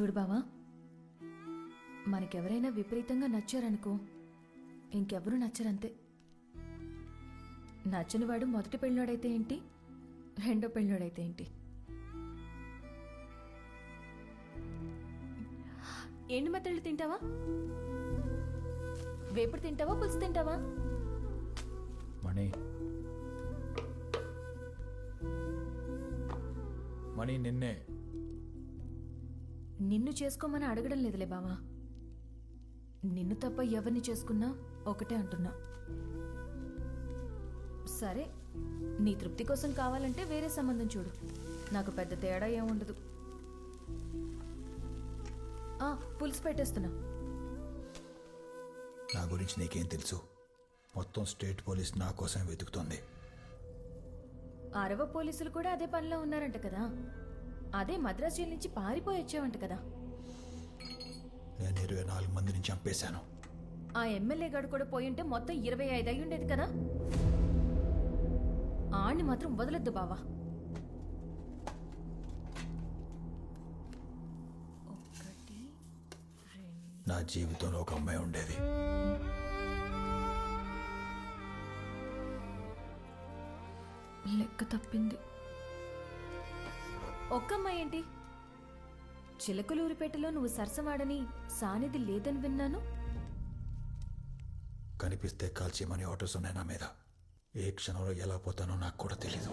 చూడు బావా మనకెవరైనా విపరీతంగా నచ్చారనుకో ఇంకెవరూ నచ్చరంతే. నచ్చని వాడు మొదటి పెళ్ళోడైతే ఏంటి? రెండో పెళ్ళోడైతే ఏంటి? ఎండు మెత్తళ్ళు తింటావా? వేపుడు తింటావా? పులుసు తింటావా? మణి. మణి నిన్నే నిన్ను చేసుకోమని అడగడం లేదులే బావా. నిన్ను తప్ప ఎవరిని చేసుకున్నా ఒకటే అంటున్నా. సరే నీ తృప్తి కోసం కావాలంటే వేరే సంబంధం చూడు. నాకు పెద్ద తేడా ఏముండదు ఆ, పులుసు పెట్టేస్తున్నా. నా గురించి నీకేం తెలుసు? మొత్తం స్టేట్ పోలీస్ నా కోసం వెతుకుతోంది. అరవ పోలీసులు కూడా అదే పనిలో ఉన్నారంట కదా. అదే మద్రాసు జైలు నుంచి పారిపోయి వచ్చావంట కదా. నేను ఇరవై నాలుగు మందిని చంపేశాను. ఆ ఎమ్మెల్యే గడు కూడా పోయి ఉంటే మొత్తం ఇరవై ఐదు అయి ఉండేది కదా. ఆణ్ణి మాత్రం వదలొద్దు బావా. నా జీవితంలో ఒక అమ్మాయి ఉండేది. లెక్క తప్పింది. ఒక్కమ్మాయి ఏంటి చిలకలూరిపేటలో నువ్వు సరసవాడని సానిది లేదని విన్నాను. కనిపిస్తే కాల్చేయమని ఆర్డర్స్ ఉన్నాయి నా మీద. ఏ క్షణంలో ఎలా పోతానో నాకు కూడా తెలీదు.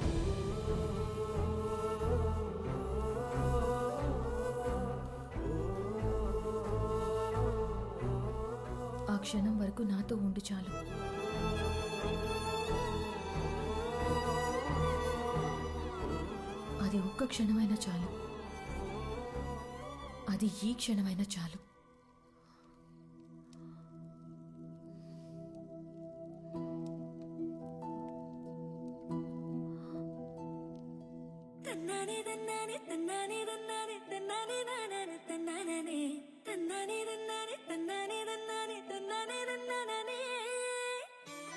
ఆ క్షణం వరకు నాతో ఉండు చాలు. అది ఒక్క క్షణమైనా చాలు అది ఈ క్షణమైనా చాలు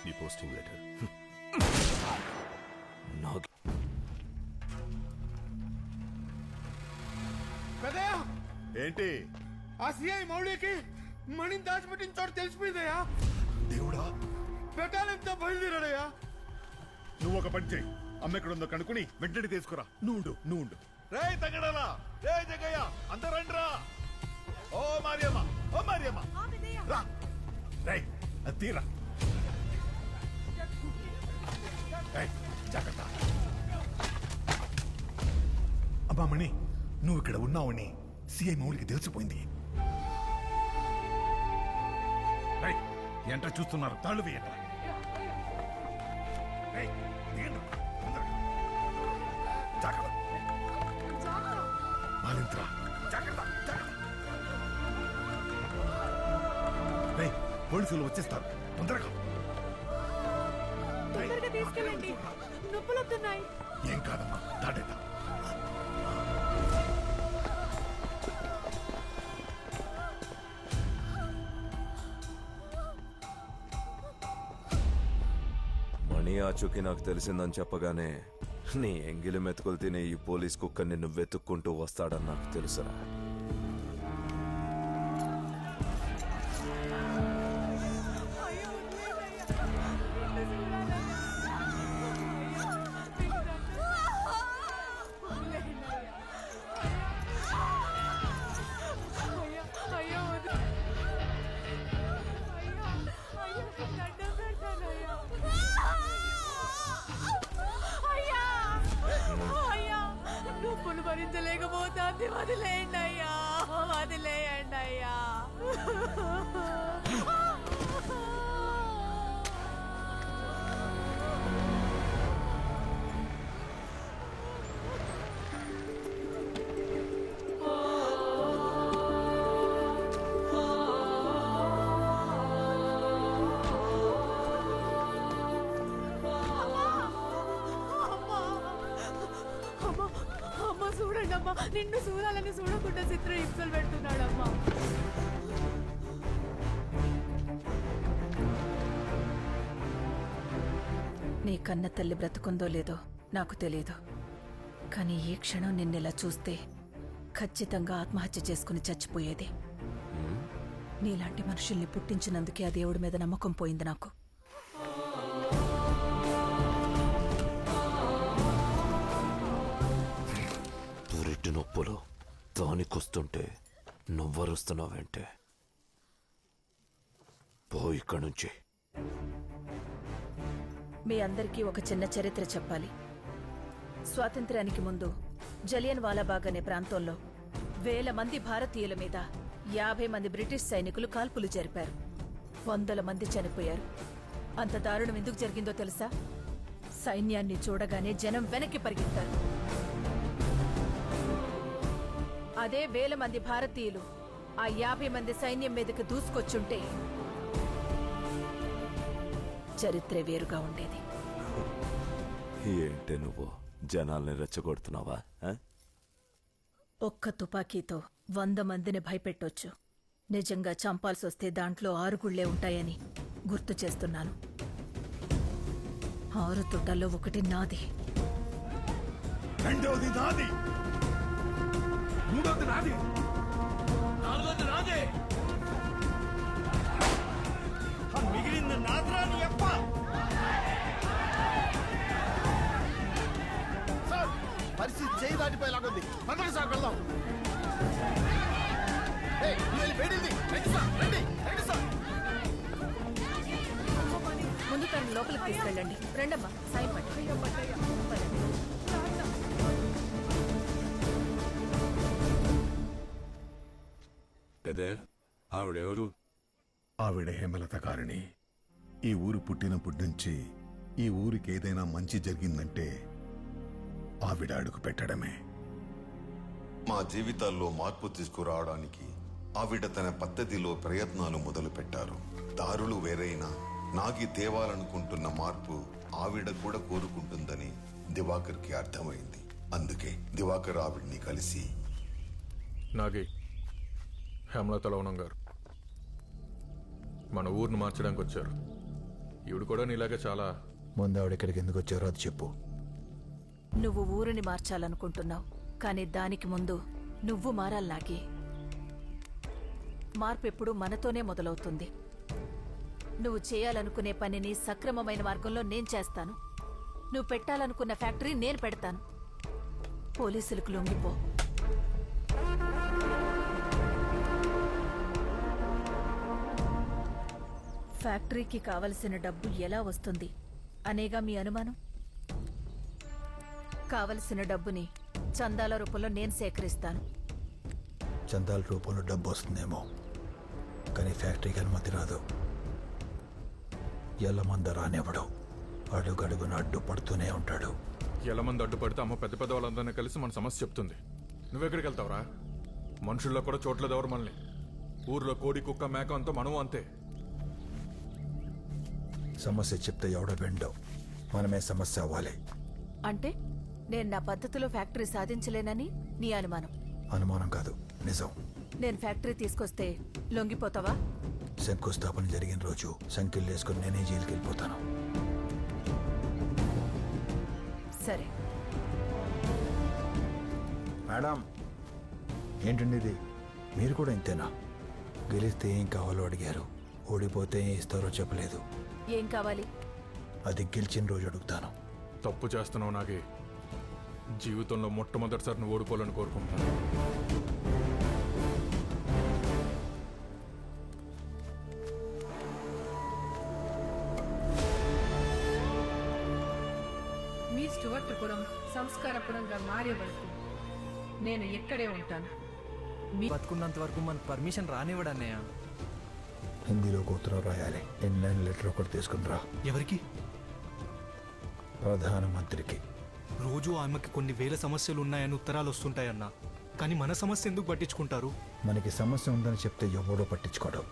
నీ పోస్టింగ్ లెటర్ ఆ సిఐ మౌళికి మణిని దాచిపెట్టిన చోటు తెలిసిపోయిందయ్యా. దేవుడా? పెట్టాలంతా బయలుదేరాడయ్యా. నువ్వు ఒక పని చేయి. అమ్మ ఎక్కడ ఉందో కనుక్కుని వెంటనే తీసుకురా. నువ్వు ఉండు, నువ్వు ఉండు రే తగ్గడలా రే జగయ్య. అందరూ రండి రా ఓ మరియమ్మ. ఓ మరియమ్మ. రా. రే తీరా. జాగ్రత్త. అమ్మా మణి నువ్వు ఇక్కడ ఉన్నావని సిఐ మౌలికి తెలిసిపోయింది. రేయ్, ఏంట్రా చూస్తున్నారు? తాళ్ళు వేయండి. పోలీసులు వచ్చేస్తారు. తొందరగా. రేయ్, తొందరగా తీసుకెళ్ళండి. నొప్పులు వస్తున్నాయి ఏం కాదమ్మా దాటేద్దాం ఆచూకీ నాకు తెలిసిందని చెప్పగానే నీ ఎంగిలి మెతుకులు తినే ఈ పోలీస్ కుక్క నిన్ను వెతుక్కుంటూ వస్తాడని నాకు తెలుసురా. భరించలేకపోతాంది వదిలేయండి అయ్యా. వదిలేయండి అయ్యా. అమ్మా నిన్ను చూడాలని చూడకుండా చిత్ర హింసలు పెడుతున్నాడమ్మా. నీ కన్న తల్లి బ్రతుకుందో లేదో నాకు తెలియదు కానీ ఈ క్షణం నిన్నెలా చూస్తే ఖచ్చితంగా ఆత్మహత్య చేసుకుని చచ్చిపోయేది. నీలాంటి మనుషుల్ని పుట్టించినందుకే ఆ దేవుడి మీద నమ్మకం పోయింది నాకు. నొప్పులు. దానికొస్తుంటే నువ్వరుస్తున్నావంటే? పో ఇక్కడి నుంచి మీ అందరికీ ఒక చిన్న చరిత్ర చెప్పాలి. స్వాతంత్ర్యానికి ముందు జలియన్ వాలాబాగ్ అనే ప్రాంతంలో వేల మంది భారతీయుల మీద యాభై మంది బ్రిటిష్ సైనికులు కాల్పులు జరిపారు. వందల మంది చనిపోయారు. అంత దారుణం ఎందుకు జరిగిందో తెలుసా? సైన్యాన్ని చూడగానే జనం వెనక్కి పరిగెత్తారు. అదే వేల మంది భారతీయులు ఆ యాభై మంది సైన్యం మీదకి దూసుకొచ్చుంటే చరిత్రే వేరుగా ఉండేది. ఏంటి నువ్వు? జనాల్ని రెచ్చగొడుతున్నావా? ఒక్క తుపాకీతో వంద మందిని భయపెట్టొచ్చు. నిజంగా చంపాల్సి వస్తే దాంట్లో ఆరుగుళ్ళే ఉంటాయని గుర్తు చేస్తున్నాను. ఆరు తుటాల్లో ఒకటి నాది. రెండవది నాది. మూడవది నాది. నాలుగోది నాదే. మిగిలింది నాదరాని నీ అప్ప. సార్ పరిస్థితి చేయి దాటిపోయి లాగుంది పదండి సార్ వెళ్దాం. వేడింది? రండి సార్ రండి రండి సార్. ముందు తను లోపలికి తీసుకెళ్ళండి. రండమ్మా సాయం పట్టు పెదే ఆవిడెవరు ఆవిడ హేమలత కారిణి. ఈ ఊరు పుట్టినప్పటి నుంచి ఈ ఊరికి ఏదైనా మంచి జరిగిందంటే ఆవిడ అడుగు పెట్టడమే. మా జీవితాల్లో మార్పు తీసుకురావడానికి ఆవిడ తన పద్ధతిలో ప్రయత్నాలు మొదలుపెట్టారు. దారులు వేరైనా నాగి తేవాలనుకుంటున్న మార్పు ఆవిడ కూడా కోరుకుంటుందని దివాకర్కి అర్థమైంది. అందుకే దివాకర్ ఆవిడ్ని కలిసి నాగి హేమలత లవణం గారు. మన ఊరిని మార్చడానికి వచ్చారు ఈవిడ కూడా నీలాగే చాలా ముందు ఆవిడ ఇక్కడికి ఎందుకు వచ్చారో అది చెప్పు. నువ్వు ఊరిని మార్చాలనుకుంటున్నావు కానీ దానికి ముందు నువ్వు మారాలాగి మార్పు ఎప్పుడు మనతోనే మొదలవుతుంది. నువ్వు చేయాలనుకునే పనిని సక్రమమైన మార్గంలో నేను చేస్తాను. నువ్వు పెట్టాలనుకున్న ఫ్యాక్టరీ నేను పెడతాను. పోలీసులకు లొంగిపో. ఫ్యాక్టరీకి కావలసిన డబ్బు ఎలా వస్తుంది? అనేగా మీ అనుమానం? కావలసిన డబ్బుని చందాల రూపంలో నేను సేకరిస్తాను. చందాల రూపంలో డబ్బు వస్తుందేమో కానీ ఫ్యాక్టరీకి అనుమతి రాదు. ఎల్లమంద రానివ్వడు. అడుగడుగున అడ్డు పడుతూనే ఉంటాడు. ఎలా మంది అడ్డుపడితే అమ్మ పెద్ద పెద్ద వాళ్ళందరినీ కలిసి మన సమస్య చెప్తుంది. నువ్వెక్కడికి వెళ్తావురా? మనుషుల్లో కూడా చోట్లేదు ఎవరు మనల్ని. ఊర్లో కోడి కుక్క మేక అంతా మనము అంతే. సమస్య చెప్తే ఎవడ వెండవు మనమే సమస్య అవ్వాలి. అంటే నేను నా పద్ధతిలో ఫ్యాక్టరీ సాధించలేనని నీ అనుమానం? అనుమానం కాదు. నిజం. నేను ఫ్యాక్టరీ తీసుకొస్తే లొంగిపోతావా? శంకుస్థాపన జరిగిన రోజు సంఖ్యలు వేసుకుని నేనే జైలుకి వెళ్ళిపోతాను. సరే. మేడం ఏంటండి ఇది మీరు కూడా ఇంతేనా? గెలిస్తే ఏం కావాలో అడిగారు. ఓడిపోతే ఏం ఇస్తారో చెప్పలేదు. ఏం కావాలి? అది గెలిచిన రోజు అడుగుతాను. తప్పు చేస్తున్నావు నాగి. జీవితంలో మొట్టమొదటిసారి నువ్వు ఓడిపోవాలని కోరుకుంటున్నాను. మీ స్టువర్ట్పురం సంస్కారపురంగా మారే వరకు నేను ఇక్కడే ఉంటాను. బతుకున్నంత వరకు మనకు పర్మిషన్ రానివ్వడు అన్నయ్య హిందీలో ఉత్తరం రాయాలి. ఇన్లైన్ లెటర్ ఒకటి తీసుకుని రా. ఎవరికి? ప్రధానమంత్రికి. రోజు ఆమెకి కొన్ని వేల సమస్యలు ఉన్నాయని ఉత్తరాలు వస్తుంటాయన్న. కానీ మన సమస్య ఎందుకు పట్టించుకుంటారు? మనకి సమస్య ఉందని చెప్తే ఎవడో పట్టించుకోవడం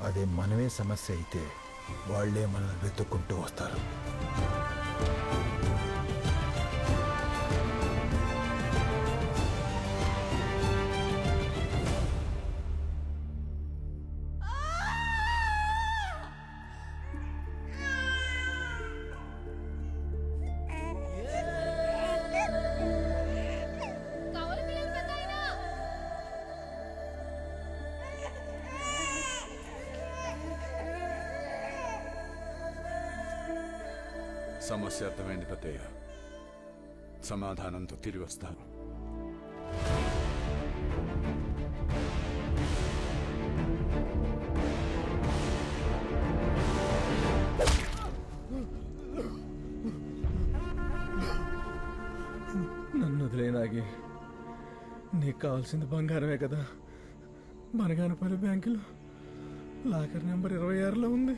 అదే మనమే సమస్య అయితే వాళ్ళే మనల్ని వెతుక్కుంటూ వస్తారు. సమస్య అర్థమైంది పెద్దయ్య సమాధానంతో తిరిగి వస్తాను నన్ను వదిలేనాగి నీకు కావాల్సింది బంగారమే కదా. బనగానపల్లి బ్యాంకులో లాకర్ నెంబర్ ఇరవై ఆరులో ఉంది.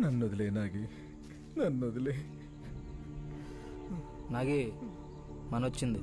నన్ను వదిలేనాగి నన్ను వదిలే నాగి మనొచ్చింది.